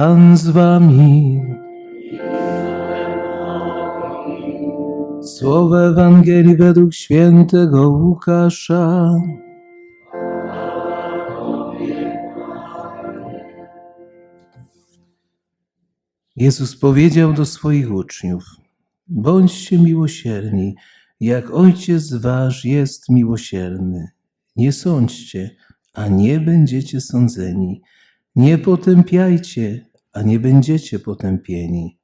Pan z wami. Słowo Ewangelii według świętego Łukasza. Jezus powiedział do swoich uczniów: Bądźcie miłosierni, jak Ojciec Wasz jest miłosierny. Nie sądźcie, a nie będziecie sądzeni. Nie potępiajcie, a nie będziecie potępieni.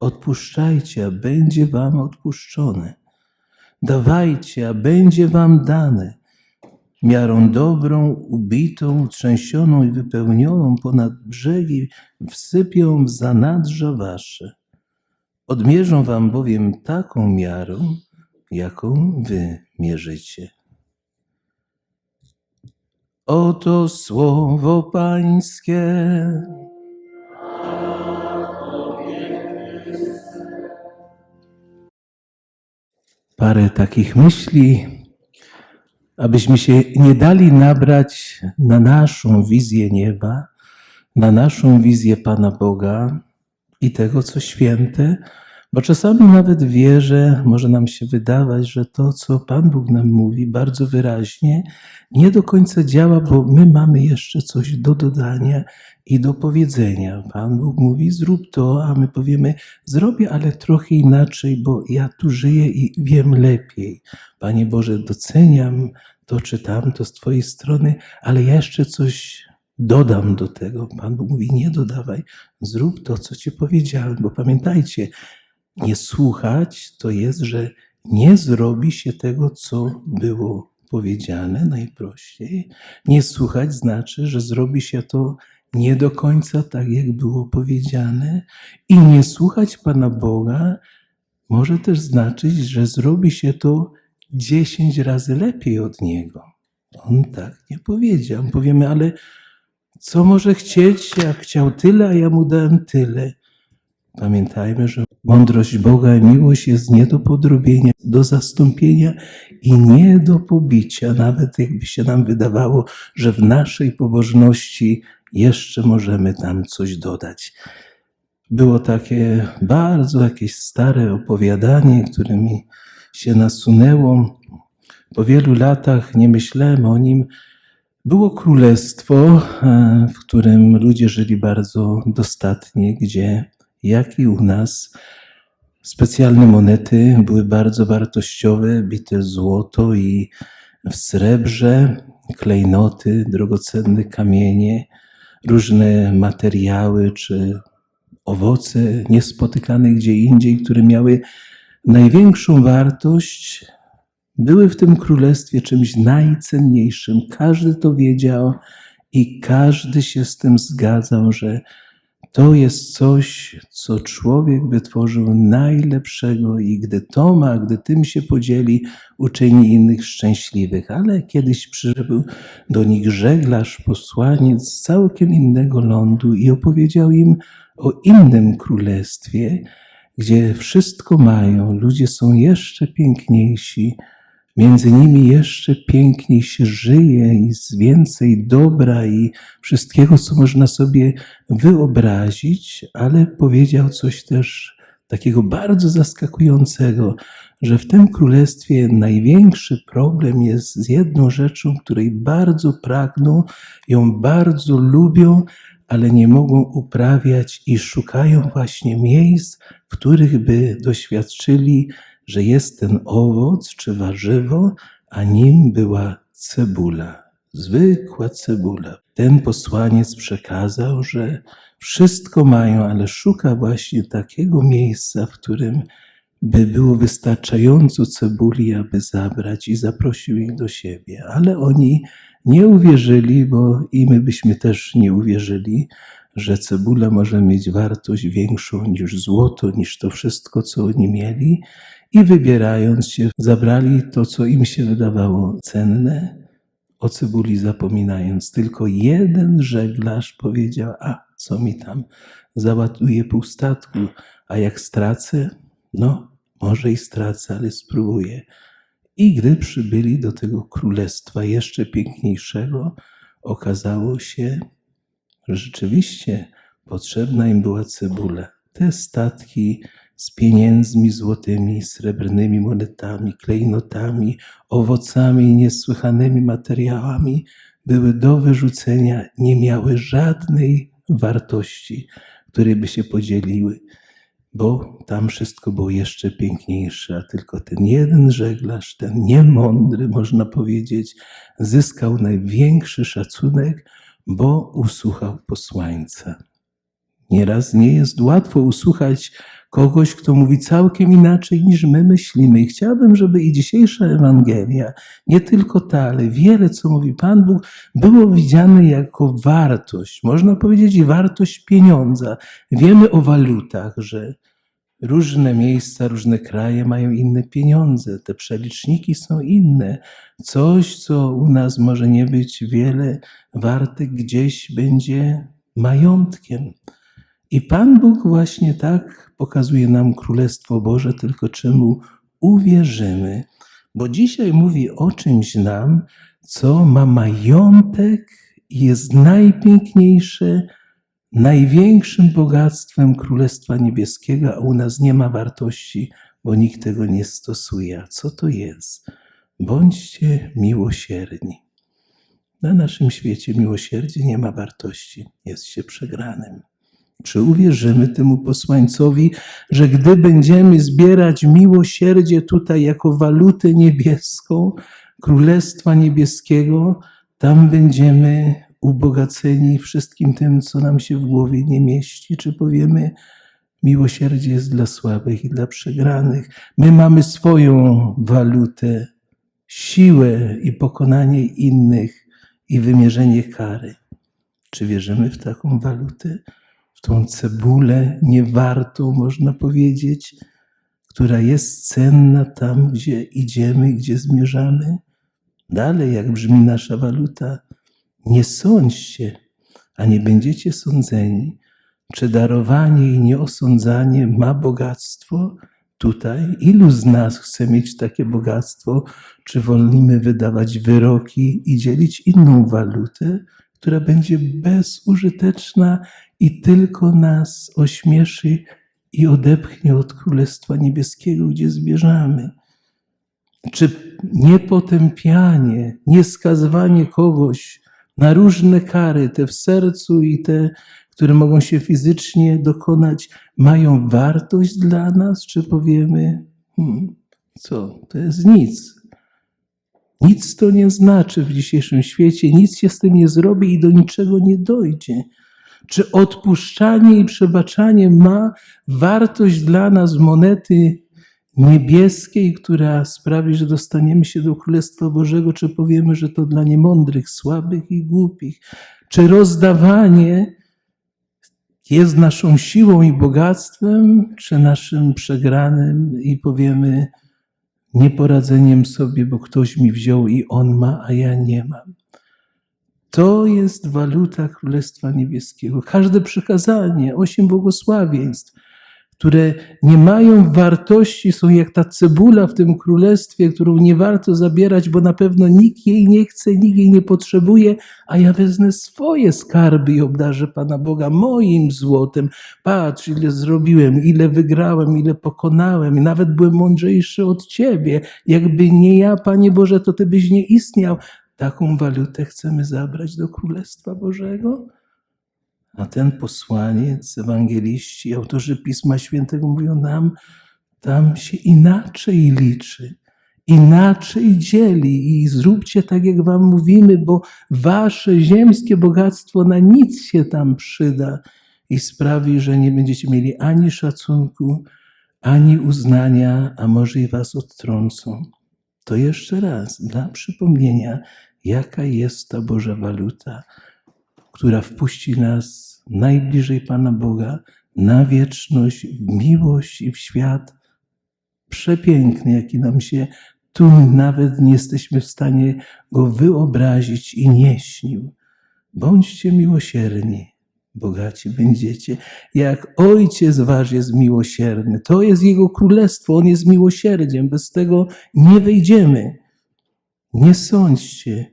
Odpuszczajcie, a będzie wam odpuszczone. Dawajcie, a będzie wam dane. Miarą dobrą, ubitą, trzęsioną i wypełnioną ponad brzegi wsypią w zanadrza wasze. Odmierzą wam bowiem taką miarą, jaką wy mierzycie. Oto słowo Pańskie. Parę takich myśli, abyśmy się nie dali nabrać na naszą wizję nieba, na naszą wizję Pana Boga i tego, co święte, bo czasami nawet w wierze może nam się wydawać, że to, co Pan Bóg nam mówi bardzo wyraźnie, nie do końca działa, bo my mamy jeszcze coś do dodania i do powiedzenia. Pan Bóg mówi: Zrób to, a my powiemy: Zrobię, ale trochę inaczej, bo ja tu żyję i wiem lepiej. Panie Boże, doceniam to czy tamto z Twojej strony, ale ja jeszcze coś dodam do tego. Pan Bóg mówi: Nie dodawaj, zrób to, co Ci powiedziałem, bo pamiętajcie, nie słuchać to jest, że nie zrobi się tego, co było powiedziane najprościej. Nie słuchać znaczy, że zrobi się to nie do końca tak, jak było powiedziane. I nie słuchać Pana Boga może też znaczyć, że zrobi się to dziesięć razy lepiej od Niego. On tak nie powiedział. Powiemy, ale co może chcieć, jak chciał tyle, a ja mu dałem tyle. Pamiętajmy, że mądrość Boga i miłość jest nie do podrobienia, do zastąpienia i nie do pobicia, nawet jakby się nam wydawało, że w naszej pobożności jeszcze możemy tam coś dodać. Było takie bardzo jakieś stare opowiadanie, które mi się nasunęło. Po wielu latach nie myślałem o nim. Było królestwo, e, w którym ludzie żyli bardzo dostatnie, gdzie jak i u nas. Specjalne monety były bardzo wartościowe, bite w złoto i w srebrze, klejnoty, drogocenne kamienie, różne materiały czy owoce niespotykane gdzie indziej, które miały największą wartość, były w tym królestwie czymś najcenniejszym. Każdy to wiedział i każdy się z tym zgadzał, że to jest coś, co człowiek wytworzył najlepszego i gdy to ma, gdy tym się podzieli, uczyni innych szczęśliwych. Ale kiedyś przyszedł do nich żeglarz, posłaniec z całkiem innego lądu i opowiedział im o innym królestwie, gdzie wszystko mają, ludzie są jeszcze piękniejsi, między nimi jeszcze piękniej się żyje i z więcej dobra i wszystkiego, co można sobie wyobrazić, ale powiedział coś też takiego bardzo zaskakującego, że w tym królestwie największy problem jest z jedną rzeczą, której bardzo pragną, ją bardzo lubią, ale nie mogą uprawiać i szukają właśnie miejsc, w których by doświadczyli że jest ten owoc czy warzywo, a nim była cebula, zwykła cebula. Ten posłaniec przekazał, że wszystko mają, ale szuka właśnie takiego miejsca, w którym by było wystarczająco cebuli, aby zabrać i zaprosił ich do siebie. Ale oni nie uwierzyli, bo i my byśmy też nie uwierzyli, że cebula może mieć wartość większą niż złoto, niż to wszystko, co oni mieli i wybierając się, zabrali to, co im się wydawało cenne, o cebuli zapominając. Tylko jeden żeglarz powiedział: A co mi tam, załaduję pół statku, a jak stracę, no może i stracę, ale spróbuję. I gdy przybyli do tego królestwa jeszcze piękniejszego, okazało się, rzeczywiście Potrzebna im była cebula. Te statki z pieniędzmi złotymi, srebrnymi monetami, klejnotami, owocami i niesłychanymi materiałami były do wyrzucenia, nie miały żadnej wartości, której by się podzieliły, bo tam wszystko było jeszcze piękniejsze, a tylko ten jeden żeglarz, ten niemądry, można powiedzieć, zyskał największy szacunek, bo usłuchał posłańca. Nieraz nie jest łatwo usłuchać kogoś, kto mówi całkiem inaczej niż my myślimy. I chciałbym, żeby i dzisiejsza Ewangelia, nie tylko ta, ale wiele, co mówi Pan Bóg, było widziane jako wartość. Można powiedzieć i wartość pieniądza. Wiemy o walutach, że różne miejsca, różne kraje mają inne pieniądze. Te przeliczniki są inne. Coś, co u nas może nie być wiele warte, gdzieś będzie majątkiem. I Pan Bóg właśnie tak pokazuje nam Królestwo Boże, tylko czemu uwierzymy. Bo dzisiaj mówi o czymś nam, co ma majątek i jest najpiękniejsze, największym bogactwem Królestwa Niebieskiego, a u nas nie ma wartości, bo nikt tego nie stosuje. A co to jest? Bądźcie miłosierni. Na naszym świecie miłosierdzie nie ma wartości, jest się przegranym. Czy uwierzymy temu posłańcowi, że gdy będziemy zbierać miłosierdzie tutaj jako walutę niebieską, Królestwa Niebieskiego, tam będziemy ubogaceni wszystkim tym, co nam się w głowie nie mieści? Czy powiemy, miłosierdzie jest dla słabych i dla przegranych? My mamy swoją walutę, siłę i pokonanie innych i wymierzenie kary. Czy wierzymy w taką walutę? w tą cebulę niewartą, można powiedzieć, która jest cenna tam, gdzie idziemy, gdzie zmierzamy. Dalej, jak brzmi nasza waluta, nie sądźcie, a nie będziecie sądzeni. Czy darowanie i nieosądzanie ma bogactwo? Tutaj ilu z nas chce mieć takie bogactwo? Czy wolimy wydawać wyroki i dzielić inną walutę, która będzie bezużyteczna i tylko nas ośmieszy i odepchnie od Królestwa Niebieskiego, gdzie zmierzamy. Czy niepotępianie, nieskazywanie kogoś na różne kary, te w sercu i te, które mogą się fizycznie dokonać, mają wartość dla nas? Czy powiemy, hmm, co, to jest nic. Nic to nie znaczy w dzisiejszym świecie, nic się z tym nie zrobi i do niczego nie dojdzie. Czy odpuszczanie i przebaczanie ma wartość dla nas monety niebieskiej, która sprawi, że dostaniemy się do Królestwa Bożego, czy powiemy, że to dla niemądrych, słabych i głupich? Czy rozdawanie jest naszą siłą i bogactwem, czy naszym przegranym i powiemy nieporadzeniem sobie, bo ktoś mi wziął i on ma, a ja nie mam? To jest waluta Królestwa Niebieskiego. Każde przykazanie, osiem błogosławieństw, które nie mają wartości, są jak ta cebula w tym królestwie, którą nie warto zabierać, bo na pewno nikt jej nie chce, nikt jej nie potrzebuje, a ja wezmę swoje skarby i obdarzę Pana Boga moim złotem. Patrz, ile zrobiłem, ile wygrałem, ile pokonałem, nawet byłem mądrzejszy od Ciebie. Jakby nie ja, Panie Boże, to Ty byś nie istniał. Taką walutę chcemy zabrać do Królestwa Bożego? A ten posłaniec, ewangeliści, autorzy Pisma Świętego mówią nam, tam się inaczej liczy, inaczej dzieli i zróbcie tak, jak wam mówimy, bo wasze ziemskie bogactwo na nic się tam przyda i sprawi, że nie będziecie mieli ani szacunku, ani uznania, a może i was odtrącą. To jeszcze raz, dla przypomnienia, jaka jest ta Boża waluta, która wpuści nas najbliżej Pana Boga na wieczność, w miłość i w świat przepiękny, jaki nam się tu nawet nie jesteśmy w stanie go wyobrazić i nie śnił. Bądźcie miłosierni, bogaci będziecie, jak Ojciec Wasz jest miłosierny. To jest Jego królestwo, On jest miłosierdziem, bez tego nie wejdziemy. Nie sądźcie,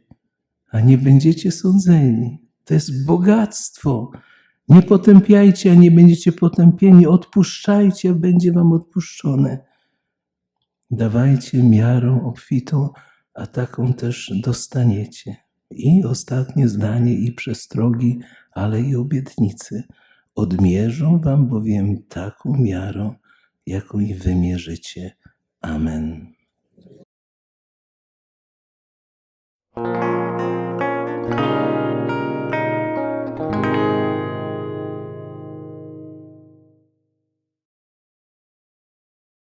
a nie będziecie sądzeni. To jest bogactwo. Nie potępiajcie, a nie będziecie potępieni. Odpuszczajcie, a będzie wam odpuszczone. Dawajcie miarą obfitą, a taką też dostaniecie. I ostatnie zdanie i przestrogi, ale i obietnicy. Odmierzą wam bowiem taką miarą, jaką i wymierzycie. Amen.